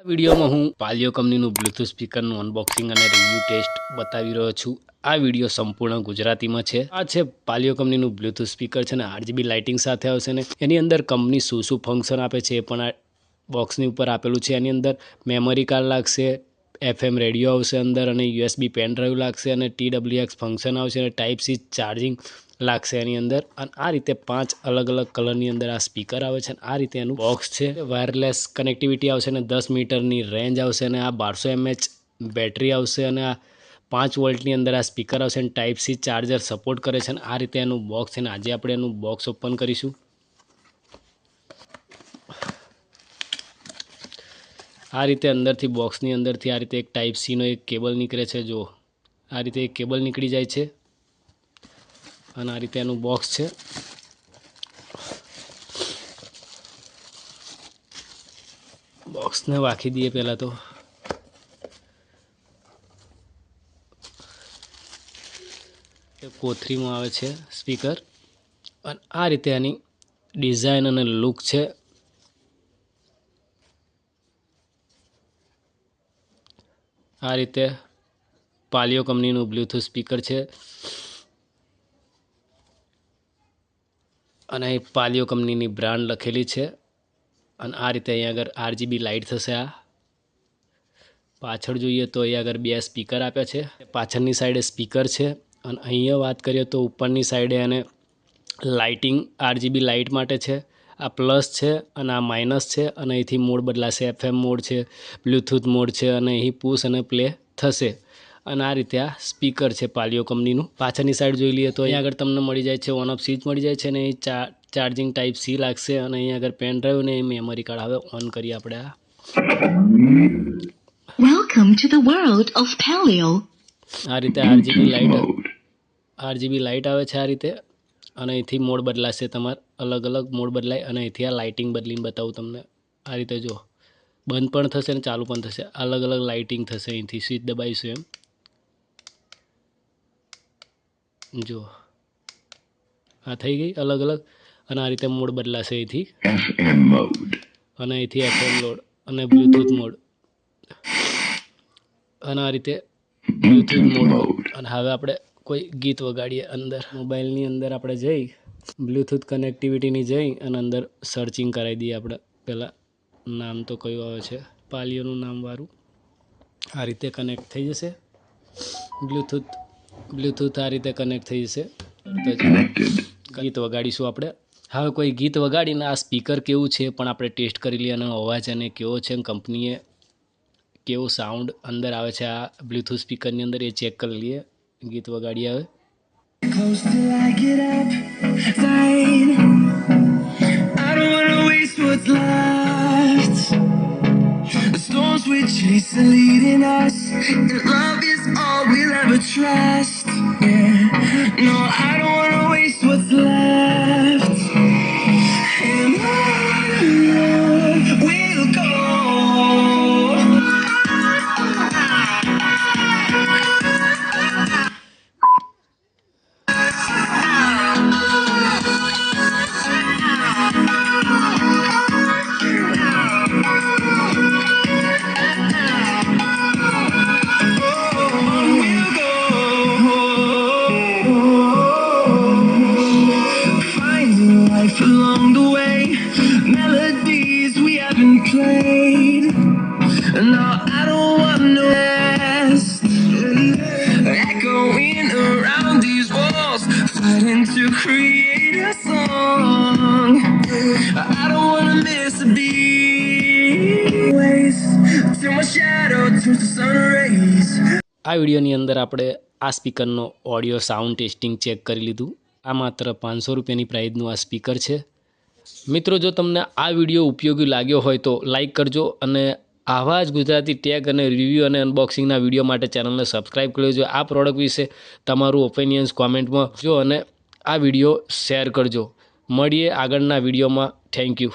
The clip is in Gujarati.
આ વિડીયોમાં હું પાલિયો કંપનીનું બ્લૂટૂથ સ્પીકરનું અનબોક્સિંગ અને રિવ્યૂ ટેસ્ટ બતાવી રહ્યો છું. આ વીડિયો સંપૂર્ણ ગુજરાતીમાં છે. આ છે પાલિયો કંપનીનું બ્લૂટૂથ સ્પીકર છે ને આરજીબી લાઇટિંગ સાથે આવશે ને એની અંદર કંપની શું શું ફંક્શન આપે છે એ પણ આ બોક્સની ઉપર આપેલું છે. એની અંદર મેમરી કાર્ડ લાગશે એફએમ રેડિયો આવશે અંદર અને યુએસબી પેન ડ્રાઈવ લાગશે અને ટીડબ્લ્યુએક્સ ફંક્શન આવશે અને ટાઈપ સી ચાર્જિંગ લાગશે એની અંદર. અને આ રીતે પાંચ અલગ અલગ કલરની અંદર આ સ્પીકર આવે છે અને આ રીતે એનું બોક્સ છે. વાયરલેસ કનેક્ટિવિટી આવશે અને દસ મીટરની રેન્જ આવશે અને આ બારસો એમએચ બેટરી આવશે અને આ પાંચ વોલ્ટની અંદર આ સ્પીકર આવશે અને ટાઈપ સી ચાર્જર સપોર્ટ કરે છે અને આ રીતે એનું બોક્સ છે ને આજે આપણે એનું બોક્સ ઓપન કરીશું. આ રીતે અંદરથી બોક્સની અંદરથી આ રીતે એક ટાઈપ સીનો એક કેબલ નીકળે છે. જો આ રીતે એક કેબલ નીકળી જાય છે. અને આ રીતે એનું બોક્સ છે. બોક્સને વાખી દઈએ પહેલાં તો. કોથરીમાં આવે છે સ્પીકર અને આ રીતે એની ડિઝાઇન અને લુક છે. આ રીતે પાલિયો કંપનીનું બ્લૂટૂથ સ્પીકર છે. અને અહીં પાલિયો કંપનીની બ્રાન્ડ લખેલી છે. અને આ રીતે અહીંયા આગળ આરજીબી લાઇટ થશે આ. પાછળ જોઈએ તો અહીંયા આગળ બે સ્પીકર આપ્યા છે. પાછળની સાઈડે સ્પીકર છે. અને અહીંયા વાત કરીએ તો ઉપરની સાઈડે અને લાઇટિંગ આરજીબી લાઇટ માટે છે. આ પ્લસ છે અને આ માઇનસ છે અને અહીંથી મોડ બદલાશે. એફએમ મોડ છે, બ્લૂટૂથ મોડ છે અને અહીં પુશ અને પ્લે થશે. અને આ રીતે આ સ્પીકર છે પાલિયો કંપનીનું. પાછળની સાઈડ જોઈ લઈએ તો અહીંયા આગળ તમને મળી જાય છે ઓન ઓફ સ્વિચ મળી જાય છે અને ચા ચાર્જિંગ ટાઈપ સી લાગશે અને અહીંયા આગળ પેન ડ્રાઈવ ને મેમરી કાર્ડ હવે ઓન કરીએ આપણે આ. Welcome to the world of paleo. આ રીતે આરજીબી લાઇટ આરજીબી લાઇટ આવે છે આ રીતે. અને અહીંથી મોડ બદલાશે તમારે અલગ અલગ મોડ બદલાય અને અહીંથી આ લાઇટિંગ બદલીને બતાવું તમને. આ રીતે જો બંધ પણ થશે અને ચાલુ પણ થશે. અલગ અલગ લાઇટિંગ થશે અહીંથી. સ્વિચ દબાવીશું એમ. જો આ થઈ ગઈ અલગ અલગ. અને આ રીતે મોડ બદલાશે અહીંથી. અને અહીંથી એફએમ લોડ અને બ્લૂટૂથ મોડ અને આ રીતે બ્લૂટૂથ મોડ અને હવે આપણે કોઈ ગીત વગાડીએ. અંદર મોબાઈલની અંદર આપણે જઈ બ્લૂટૂથ કનેક્ટિવિટીની જઈ અને અંદર સર્ચિંગ કરાવી દઈએ આપણે. પહેલાં નામ તો કયું આવે છે? પાલિયોનું નામવાળું આ રીતે કનેક્ટ થઈ જશે. બ્લૂટૂથ બ્લૂટૂથ આ રીતે કનેક્ટ થઈ જશે. તો ગીત વગાડીશું આપણે. હવે કોઈ ગીત વગાડીને આ સ્પીકર કેવું છે પણ આપણે ટેસ્ટ કરી લઈએ અને અવાજ અને કેવો છે કંપનીએ કેવો સાઉન્ડ અંદર આવે છે આ બ્લૂટૂથ સ્પીકરની અંદર એ ચેક કરી લઈએ. ગીત વગાડી આવે. The storms we chase are leading us, and love we'll ever trust. Yeah. No, I we played. No, I don't want no rest. Echoing around these walls, fighting to create a song. I don't wanna miss a beat. Ways till my shadow turns to sun rays. આ વિડીયોની અંદર આપણે આ સ્પીકરનો ઓડિયો સાઉન્ડ ટેસ્ટિંગ ચેક કરી લીધું આ માત્ર પાંચસો રૂપિયાની પ્રાઇઝનું આ સ્પીકર છે મિત્રો, જો તમને આ વીડિયો ઉપયોગી લાગ્યો હોય તો લાઈક કરજો અને આવા જ ગુજરાતી ટેગ અને રિવ્યૂ અને અનબોક્સિંગના વીડિયો માટે ચેનલને સબસ્ક્રાઈબ કરી લેજો. આ પ્રોડક્ટ વિશે તમારું ઓપિનિયન્સ કોમેન્ટમાં જો અને આ વીડિયો શેર કરજો. મળીએ આગળના વિડીયોમાં. Thank you